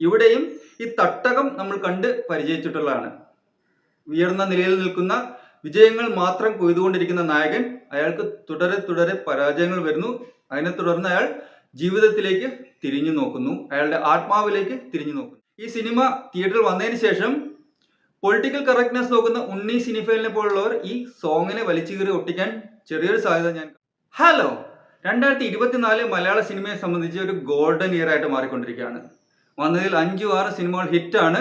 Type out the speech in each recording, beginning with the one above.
ഇവിടെയും ഈ തട്ടകം നമ്മൾ കണ്ട് പരിചയിച്ചിട്ടുള്ളതാണ്. ഉയർന്ന നിലയിൽ നിൽക്കുന്ന വിജയങ്ങൾ മാത്രം കൊയ്തുകൊണ്ടിരിക്കുന്ന നായകൻ അയാൾക്ക് തുടരെ തുടരെ പരാജയങ്ങൾ വരുന്നു. അതിനെ തുടർന്ന് അയാൾ ജീവിതത്തിലേക്ക് തിരിഞ്ഞു നോക്കുന്നു. അയാളുടെ ആത്മാവിലേക്ക് തിരിഞ്ഞു നോക്കുന്നു. ഈ സിനിമ തിയേറ്ററിൽ വന്നതിന് ശേഷം പൊളിറ്റിക്കൽ കറക്റ്റ്നെസ് നോക്കുന്ന ഉണ്ണി സിനിഫൈലിനെ പോലുള്ളവർ ഈ സോങ്ങിനെ വലിച്ചു കീറി ഒട്ടിക്കാൻ ചെറിയൊരു സാധ്യത ഞാൻ ഹലോ രണ്ടായിരത്തി ഇരുപത്തിനാല് മലയാള സിനിമയെ സംബന്ധിച്ച് ഒരു ഗോൾഡൻ ഇയർ ആയിട്ട് മാറിക്കൊണ്ടിരിക്കുകയാണ്. വന്നതിൽ അഞ്ചു ആറ് സിനിമകൾ ഹിറ്റാണ്.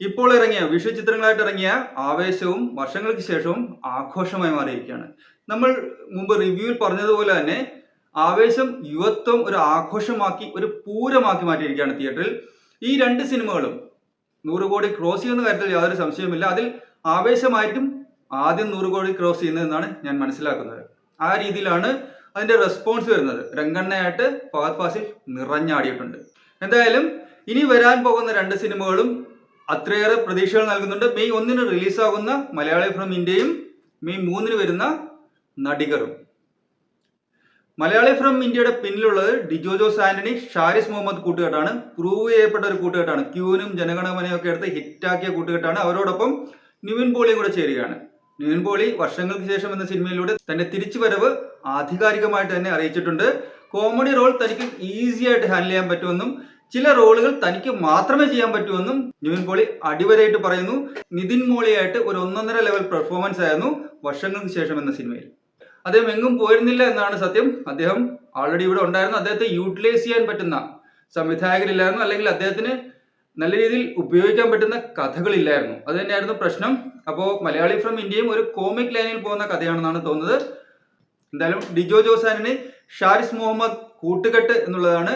ഇപ്പോൾ ഇറങ്ങിയ വിഷു ചിത്രങ്ങളായിട്ട് ഇറങ്ങിയ ആവേശവും വർഷങ്ങൾക്ക് ശേഷവും ആഘോഷമായി മാറിയിരിക്കുകയാണ്. നമ്മൾ മുമ്പ് റിവ്യൂവിൽ പറഞ്ഞതുപോലെ തന്നെ ആവേശം യുവത്വം ഒരു ആഘോഷമാക്കി ഒരു പൂരമാക്കി മാറ്റിയിരിക്കുകയാണ് തിയേറ്ററിൽ. ഈ രണ്ട് സിനിമകളും നൂറ് കോടി ക്രോസ് ചെയ്യുന്ന കാര്യത്തിൽ യാതൊരു സംശയവുമില്ല. അതിൽ ആവേശമായിട്ടും ആദ്യം നൂറ് കോടി ക്രോസ് ചെയ്യുന്നതെന്നാണ് ഞാൻ മനസ്സിലാക്കുന്നത്. ആ രീതിയിലാണ് അതിന്റെ റെസ്പോൺസ് വരുന്നത്. രംഗണ്ണയായിട്ട് ഫഹദ് ഫാസിൽ നിറഞ്ഞാടിയിട്ടുണ്ട്. എന്തായാലും ഇനി വരാൻ പോകുന്ന രണ്ട് സിനിമകളും അത്രയേറെ പ്രതീക്ഷകൾ നൽകുന്നുണ്ട്. മെയ് ഒന്നിന് റിലീസാകുന്ന മലയാളി ഫ്രം ഇന്ത്യയും മെയ് മൂന്നിന് വരുന്ന നടികറും. മലയാളി ഫ്രം ഇന്ത്യയുടെ പിന്നിലുള്ളത് ഡിജോ ജോസ് ആന്റണി ഷാരിസ് മുഹമ്മദ് കൂട്ടുകെട്ടാണ്. പ്രൂവ് ചെയ്യപ്പെട്ട ഒരു കൂട്ടുകെട്ടാണ്. ക്യൂനും ജനഗണമനയും ഒക്കെ എടുത്ത് ഹിറ്റാക്കിയ കൂട്ടുകെട്ടാണ്. അവരോടൊപ്പം നിവിൻ പോളിയും കൂടെ ചേരുകയാണ്. നിവിൻ പോളി വർഷങ്ങൾക്ക് ശേഷം എന്ന സിനിമയിലൂടെ തന്റെ തിരിച്ചുവരവ് ആധികാരികമായിട്ട് തന്നെ അറിയിച്ചിട്ടുണ്ട്. കോമഡി റോൾ തനിക്ക് ഈസിയായിട്ട് ഹാൻഡിൽ ചെയ്യാൻ പറ്റുമെന്നും ചില റോളുകൾ തനിക്ക് മാത്രമേ ചെയ്യാൻ പറ്റുമെന്നും ന്യൂൻ പോളി അടിവരായിട്ട് പറയുന്നു. നിതിൻ മോളിയായിട്ട് ഒരു ഒന്നൊന്നര ലെവൽ പെർഫോമൻസ് ആയിരുന്നു വർഷങ്ങൾക്ക് ശേഷം എന്ന സിനിമയിൽ. അദ്ദേഹം എങ്ങും പോയിരുന്നില്ല എന്നാണ് സത്യം. അദ്ദേഹം ആൾറെഡി ഇവിടെ ഉണ്ടായിരുന്നു. അദ്ദേഹത്തെ യൂട്ടിലൈസ് ചെയ്യാൻ പറ്റുന്ന സംവിധായകരില്ലായിരുന്നു. അല്ലെങ്കിൽ അദ്ദേഹത്തിന് നല്ല രീതിയിൽ ഉപയോഗിക്കാൻ പറ്റുന്ന കഥകളില്ലായിരുന്നു. അത് തന്നെയായിരുന്നു പ്രശ്നം. അപ്പോൾ മലയാളി ഫ്രം ഇന്ത്യയും ഒരു കോമിക് ലൈനിൽ പോകുന്ന കഥയാണെന്നാണ് തോന്നുന്നത്. എന്തായാലും ഡിജോ ജോസാനിന് ഷാരിസ് മുഹമ്മദ് കൂട്ടുകെട്ട് എന്നുള്ളതാണ്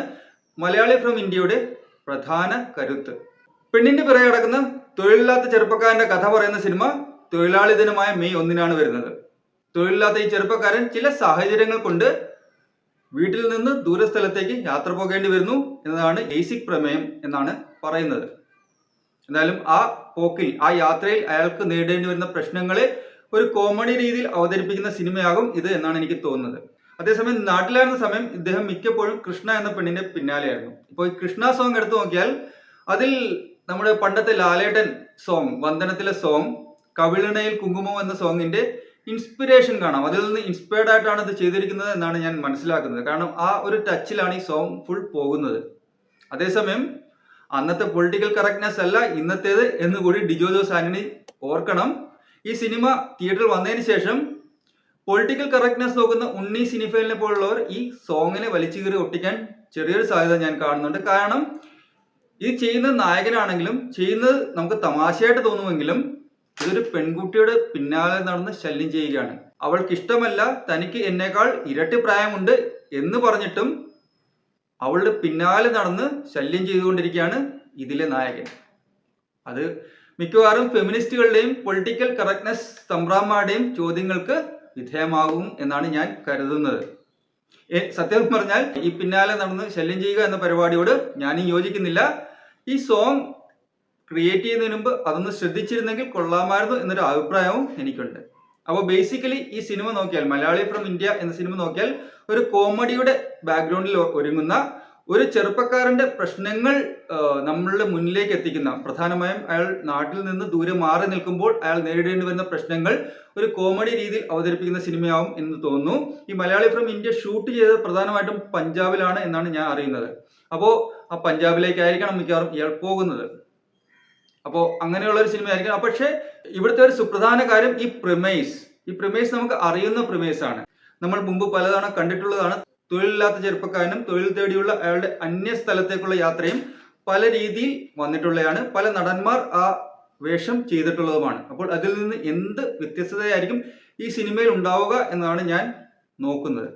മലയാളി ഫ്രം ഇന്ത്യയുടെ പ്രധാന കരുത്ത്. പെണ്ണിന്റെ പിറകെ കിടക്കുന്ന തൊഴിലില്ലാത്ത ചെറുപ്പക്കാരന്റെ കഥ പറയുന്ന സിനിമ തൊഴിലാളി ദിനമായ മെയ് ഒന്നിനാണ് വരുന്നത്. തൊഴിലില്ലാത്ത ഈ ചെറുപ്പക്കാരൻ ചില സാഹചര്യങ്ങൾ കൊണ്ട് വീട്ടിൽ നിന്ന് ദൂരസ്ഥലത്തേക്ക് യാത്ര പോകേണ്ടി വരുന്നു എന്നതാണ് ബേസിക് പ്രമേയം എന്നാണ് പറയുന്നത്. എന്നാലും ആ പോക്കിൽ ആ യാത്രയിൽ അയാൾക്ക് നേരിടേണ്ടി വരുന്ന പ്രശ്നങ്ങളെ ഒരു കോമഡി രീതിയിൽ അവതരിപ്പിക്കുന്ന സിനിമയാകും ഇത് എന്നാണ് എനിക്ക് തോന്നുന്നത്. അതേസമയം നാട്ടിലായിരുന്ന സമയം ഇദ്ദേഹം മിക്കപ്പോഴും കൃഷ്ണ എന്ന പെണ്ണിന്റെ പിന്നാലെയായിരുന്നു. ഇപ്പോൾ ഈ കൃഷ്ണ സോങ് എടുത്തു നോക്കിയാൽ അതിൽ നമ്മുടെ പണ്ടത്തെ ലാലേട്ടൻ സോങ് വന്ദനത്തിലെ സോങ് കവിളിണയിൽ കുങ്കുമം എന്ന സോങ്ങിന്റെ ഇൻസ്പിറേഷൻ കാണാം. അതിൽ നിന്ന് ഇൻസ്പയർഡ് ആയിട്ടാണ് ഇത് ചെയ്തിരിക്കുന്നത് എന്നാണ് ഞാൻ മനസ്സിലാക്കുന്നത്. കാരണം ആ ഒരു ടച്ചിലാണ് ഈ സോങ് ഫുൾ പോകുന്നത്. അതേസമയം അന്നത്തെ പൊളിറ്റിക്കൽ കറക്റ്റ്നെസ് അല്ല ഇന്നത്തേത് എന്ന് കൂടി ഡിജോ ജോസ് ആന്റണി ഓർക്കണം. ഈ സിനിമ തിയേറ്ററിൽ വന്നതിന് ശേഷം പൊളിറ്റിക്കൽ കറക്റ്റ്നെസ് നോക്കുന്ന ഉണ്ണി സിനിഫേലിനെ പോലുള്ളവർ ഈ സോങ്ങിനെ വലിച്ചു കീറി ഒട്ടിക്കാൻ ചെറിയൊരു സാധ്യത ഞാൻ കാണുന്നുണ്ട്. കാരണം ഇത് ചെയ്യുന്ന നായകനാണെങ്കിലും ചെയ്യുന്നത് നമുക്ക് തമാശയായിട്ട് തോന്നുമെങ്കിലും ഇതൊരു പെൺകുട്ടിയുടെ പിന്നാലെ നടന്ന് ശല്യം ചെയ്യുകയാണ്. അവൾക്ക് ഇഷ്ടമല്ല തനിക്ക് എന്നേക്കാൾ ഇരട്ടി പ്രായമുണ്ട് എന്ന് പറഞ്ഞിട്ടും അവളുടെ പിന്നാലെ നടന്ന് ശല്യം ചെയ്തുകൊണ്ടിരിക്കുകയാണ് ഇതിലെ നായകൻ. അത് മിക്കവാറും ഫെമിനിസ്റ്റുകളുടെയും പൊളിറ്റിക്കൽ കറക്റ്റ്നെസ് തമ്പ്രാന്മാരുടെയും ചോദ്യങ്ങൾക്ക് വിധേയമാകും എന്നാണ് ഞാൻ കരുതുന്നത്. സത്യം പറഞ്ഞാൽ ഈ പിന്നാലെ നടന്ന് ശല്യം ചെയ്യുക എന്ന പരിപാടിയോട് ഞാനും യോജിക്കുന്നില്ല. ഈ സോങ് ക്രിയേറ്റ് ചെയ്യുന്നതിന് മുമ്പ് അതൊന്ന് ശ്രദ്ധിച്ചിരുന്നെങ്കിൽ കൊള്ളാമായിരുന്നു എന്നൊരു അഭിപ്രായവും എനിക്കുണ്ട്. അപ്പോൾ ബേസിക്കലി ഈ സിനിമ നോക്കിയാൽ മലയാളി ഫ്രം ഇന്ത്യ എന്ന സിനിമ നോക്കിയാൽ ഒരു കോമഡിയുടെ ബാക്ക്ഗ്രൗണ്ടിൽ ഒരുങ്ങുന്ന ഒരു ചെറുപ്പക്കാരന്റെ പ്രശ്നങ്ങൾ നമ്മളുടെ മുന്നിലേക്ക് എത്തിക്കുന്ന പ്രധാനമായും അയാൾ നാട്ടിൽ നിന്ന് ദൂരെ മാറി നിൽക്കുമ്പോൾ അയാൾ നേരിടേണ്ടി വരുന്ന പ്രശ്നങ്ങൾ ഒരു കോമഡി രീതിയിൽ അവതരിപ്പിക്കുന്ന സിനിമയാവും എന്ന് തോന്നുന്നു. ഈ മലയാളി ഫ്രം ഇന്ത്യ ഷൂട്ട് ചെയ്തത് പ്രധാനമായിട്ടും പഞ്ചാബിലാണ് എന്നാണ് ഞാൻ അറിയുന്നത്. അപ്പോൾ ആ പഞ്ചാബിലേക്കായിരിക്കണം മിക്കവാറും ഇയാൾ പോകുന്നത്. അപ്പോൾ അങ്ങനെയുള്ള ഒരു സിനിമ ആയിരിക്കണം പക്ഷേ ഇവിടുത്തെ ഒരു സുപ്രധാന കാര്യം ഈ പ്രിമേസ് ഈ പ്രിമേസ് നമുക്ക് അറിയുന്ന പ്രിമേസ് ആണ്. നമ്മൾ മുമ്പ് പലതവണ കണ്ടിട്ടുള്ളതാണ്. തൊഴിലില്ലാത്ത ചെറുപ്പക്കാരനും തൊഴിൽ തേടിയുള്ള അയാളുടെ അന്യ സ്ഥലത്തേക്കുള്ള യാത്രയും പല രീതിയിൽ വന്നിട്ടുള്ളതാണ് പല നടന്മാർ ആ വേഷം ചെയ്തിട്ടുള്ളതുമാണ്. അപ്പോൾ അതിൽ നിന്ന് എന്ത് വ്യത്യസ്തതയായിരിക്കും ഈ സിനിമയിൽ ഉണ്ടാവുക എന്നാണ് ഞാൻ നോക്കുന്നത്.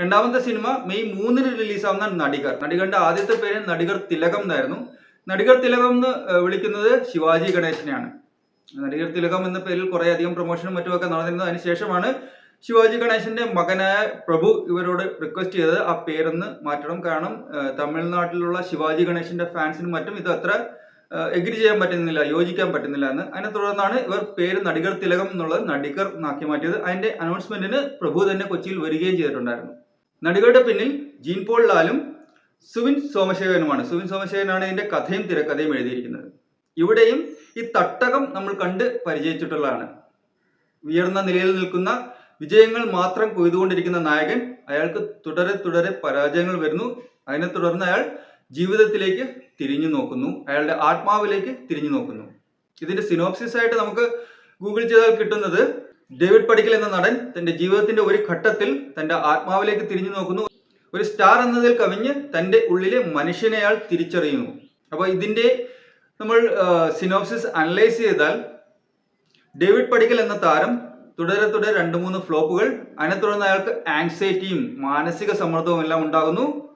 രണ്ടാമത്തെ സിനിമ മെയ് മൂന്നിന് റിലീസാവുന്ന നടികർ. നടികരുടെ ആദ്യത്തെ പേര് നടികർ തിലകം എന്നായിരുന്നു. നടികർ തിലകം എന്ന് വിളിക്കുന്നത് ശിവാജി ഗണേശനെയാണ്. നടികർ തിലകം എന്ന പേരിൽ കുറെ അധികം പ്രൊമോഷനും മറ്റുമൊക്കെ നടന്നിരുന്നു. അതിനുശേഷമാണ് ശിവാജി ഗണേശന്റെ മകനായ പ്രഭു ഇവരോട് റിക്വസ്റ്റ് ചെയ്തത് ആ പേരൊന്ന് മാറ്റണം. കാരണം തമിഴ്നാട്ടിലുള്ള ശിവാജി ഗണേശന്റെ ഫാൻസിനും മറ്റും ഇത് അത്ര എഗ്രി ചെയ്യാൻ പറ്റുന്നില്ല യോജിക്കാൻ പറ്റുന്നില്ല എന്ന്. അതിനെ തുടർന്നാണ് ഇവർ പേര് നടികർ തിലകം എന്നുള്ളത് നടികർ എന്നാക്കി മാറ്റിയത്. അതിന്റെ അനൗൺസ്മെന്റിന് പ്രഭു തന്നെ കൊച്ചിയിൽ വരികയും ചെയ്തിട്ടുണ്ടായിരുന്നു. നടികളുടെ പിന്നിൽ ജീൻ പോൾ ലാലും സുവിൻ സോമശേഖരനുമാണ്. സുവിൻ സോമശേഖരനാണ് ഇതിന്റെ കഥയും തിരക്കഥയും എഴുതിയിരിക്കുന്നത്. ഇവിടെയും ഈ തട്ടകം നമ്മൾ കണ്ട് പരിചയിച്ചിട്ടുള്ളതാണ്. ഉയർന്ന നിലയിൽ നിൽക്കുന്ന വിജയങ്ങൾ മാത്രം കൊയ്തുകൊണ്ടിരിക്കുന്ന നായകൻ അയാൾക്ക് തുടരെ തുടരെ പരാജയങ്ങൾ വരുന്നു. അതിനെ തുടർന്ന് അയാൾ ജീവിതത്തിലേക്ക് തിരിഞ്ഞു നോക്കുന്നു. അയാളുടെ ആത്മാവിലേക്ക് തിരിഞ്ഞു നോക്കുന്നു. ഇതിന്റെ സിനോപ്സിസ് ആയിട്ട് നമുക്ക് ഗൂഗിൾ ചെയ്താൽ കിട്ടുന്നത് ഡേവിഡ് പടിക്കൽ എന്ന നടൻ തന്റെ ജീവിതത്തിന്റെ ഒരു ഘട്ടത്തിൽ തന്റെ ആത്മാവിലേക്ക് തിരിഞ്ഞു നോക്കുന്നു. ഒരു സ്റ്റാർ എന്നതിൽ കവിഞ്ഞ് തന്റെ ഉള്ളിലെ മനുഷ്യനെ അയാൾ തിരിച്ചറിയുന്നു. അപ്പോൾ ഇതിന്റെ നമ്മൾ സിനോപ്സിസ് അനലൈസ് ചെയ്താൽ ഡേവിഡ് പടിക്കൽ എന്ന താരം തുടരെ തുടരെ രണ്ട് മൂന്ന് ഫ്ലോപ്പുകൾ അതിനെ തുടർന്ന് അയാൾക്ക് ആങ്സൈറ്റിയും മാനസിക സമ്മർദ്ദവും എല്ലാം ഉണ്ടാകുന്നു.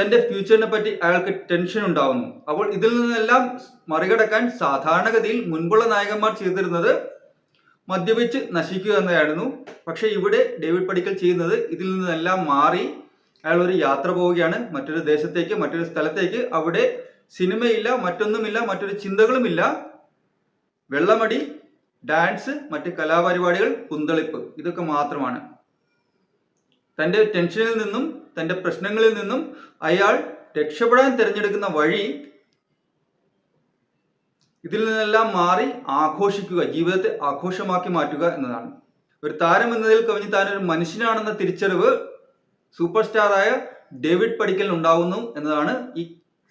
തന്റെ ഫ്യൂച്ചറിനെ പറ്റി അയാൾക്ക് ടെൻഷൻ ഉണ്ടാകുന്നു. അപ്പോൾ ഇതിൽ നിന്നെല്ലാം മറികടക്കാൻ സാധാരണഗതിയിൽ മുൻപുള്ള നായകന്മാർ ചെയ്തിരുന്നത് മദ്യപിച്ച് നശിക്കുക എന്നതായിരുന്നു. പക്ഷെ ഇവിടെ ഡേവിഡ് പടിക്കൽ ചെയ്യുന്നത് ഇതിൽ നിന്നെല്ലാം മാറി. അയാൾ ഒരു യാത്ര പോവുകയാണ്. മറ്റൊരു ദേശത്തേക്ക് മറ്റൊരു സ്ഥലത്തേക്ക്. അവിടെ സിനിമയില്ല മറ്റൊന്നുമില്ല മറ്റൊരു ചിന്തകളുമില്ല. വെള്ളമടി ഡാൻസ് മറ്റ് കലാപരിപാടികൾ കുന്തളിപ്പ്. ഇതൊക്കെ മാത്രമാണ്. തന്റെ ടെൻഷനിൽ നിന്നും തന്റെ പ്രശ്നങ്ങളിൽ നിന്നും അയാൾ രക്ഷപ്പെടാൻ തിരഞ്ഞെടുക്കുന്ന വഴി ഇതിൽ നിന്നെല്ലാം മാറി ആഘോഷിക്കുക ജീവിതത്തെ ആഘോഷമാക്കി മാറ്റുക എന്നതാണ്. ഒരു താരം എന്നതിൽ കവിഞ്ഞ് താൻ ഒരു മനുഷ്യനാണെന്ന തിരിച്ചറിവ് സൂപ്പർ സ്റ്റാറായ ഡേവിഡ് പടിക്കൽ ഉണ്ടാവുന്നു എന്നതാണ് ഈ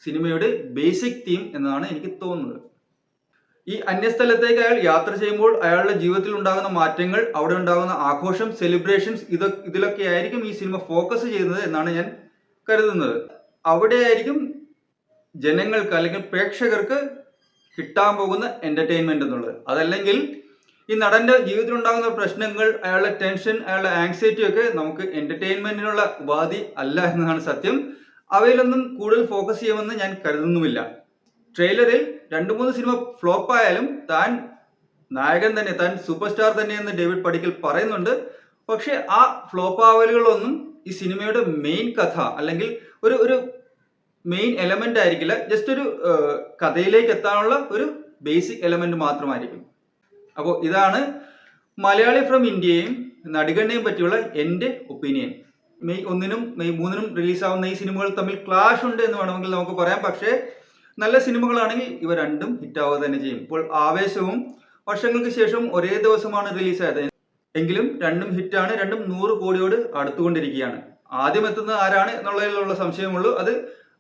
സിനിമയുടെ ബേസിക് തീം എന്നതാണ് എനിക്ക് തോന്നുന്നത്. ഈ അന്യസ്ഥലത്തേക്ക് അയാൾ യാത്ര ചെയ്യുമ്പോൾ അയാളുടെ ജീവിതത്തിൽ ഉണ്ടാകുന്ന മാറ്റങ്ങൾ അവിടെ ഉണ്ടാകുന്ന ആഘോഷം സെലിബ്രേഷൻസ് ഇത് ഇതിലൊക്കെ ആയിരിക്കും ഈ സിനിമ ഫോക്കസ് ചെയ്യുന്നത് എന്നാണ് ഞാൻ കരുതുന്നത്. അവിടെ ആയിരിക്കും ജനങ്ങൾക്ക് അല്ലെങ്കിൽ പ്രേക്ഷകർക്ക് കിട്ടാൻ പോകുന്ന എന്റർടൈൻമെന്റ് എന്നുള്ളത്. അതല്ലെങ്കിൽ ഈ നടന്റെ ജീവിതത്തിൽ ഉണ്ടാകുന്ന പ്രശ്നങ്ങൾ അയാളുടെ ടെൻഷൻ അയാളുടെ ആങ്സൈറ്റി ഒക്കെ നമുക്ക് എന്റർടൈൻമെന്റിനുള്ള ഉപാധി അല്ല എന്നതാണ് സത്യം. അവയിലൊന്നും കൂടുതൽ ഫോക്കസ് ചെയ്യുമെന്ന് ഞാൻ കരുതുന്നുമില്ല. ട്രെയിലറിൽ രണ്ട് മൂന്ന് സിനിമ ഫ്ലോപ്പ് ആയാലും താൻ നായകൻ തന്നെ താൻ സൂപ്പർ സ്റ്റാർ തന്നെയെന്ന് ഡേവിഡ് പടിക്കൽ പറയുന്നുണ്ട്. പക്ഷെ ആ ഫ്ലോപ്പ് ആവലുകളൊന്നും ഈ സിനിമയുടെ മെയിൻ കഥ അല്ലെങ്കിൽ ഒരു ഒരു മെയിൻ എലമെന്റ് ആയിരിക്കില്ല. ജസ്റ്റ് ഒരു കഥയിലേക്ക് എത്താനുള്ള ഒരു ബേസിക് എലമെന്റ് മാത്രമായിരിക്കും. അപ്പോൾ ഇതാണ് മലയാളി ഫ്രം ഇന്ത്യയും നടികണ്ണയും പറ്റിയുള്ള എന്റെ ഒപ്പീനിയൻ മെയ് ഒന്നിനും മെയ് മൂന്നിനും റിലീസാവുന്ന ഈ സിനിമകൾ തമ്മിൽ ക്ലാഷ് ഉണ്ട് എന്ന് വേണമെങ്കിൽ നമുക്ക് പറയാം. പക്ഷേ നല്ല സിനിമകളാണെങ്കിൽ ഇവ രണ്ടും ഹിറ്റാവുക തന്നെ ചെയ്യും. ഇപ്പോൾ ആവേശവും വർഷങ്ങൾക്ക് ശേഷം ഒരേ ദിവസമാണ് റിലീസായത്. എങ്കിലും രണ്ടും ഹിറ്റാണ് രണ്ടും നൂറ് കോടിയോട് അടുത്തുകൊണ്ടിരിക്കുകയാണ്. ആദ്യം എത്തുന്നത് ആരാണ് എന്നുള്ളതിലുള്ള സംശയമുള്ളൂ. അത്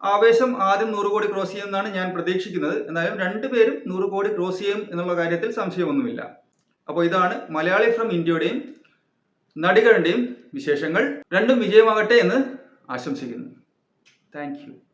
ആവേശം ആദ്യം നൂറ് കോടി ക്രോസ് ചെയ്യുമെന്നാണ് ഞാൻ പ്രതീക്ഷിക്കുന്നത്. എന്നാലും രണ്ടുപേരും നൂറ് കോടി ക്രോസ് ചെയ്യും എന്നുള്ള കാര്യത്തിൽ സംശയമൊന്നുമില്ല. അപ്പോൾ ഇതാണ് മലയാളി ഫ്രം ഇന്ത്യയുടെയും നടികളുടെയും വിശേഷങ്ങൾ. രണ്ടും വിജയമാകട്ടെ എന്ന് ആശംസിക്കുന്നു. താങ്ക്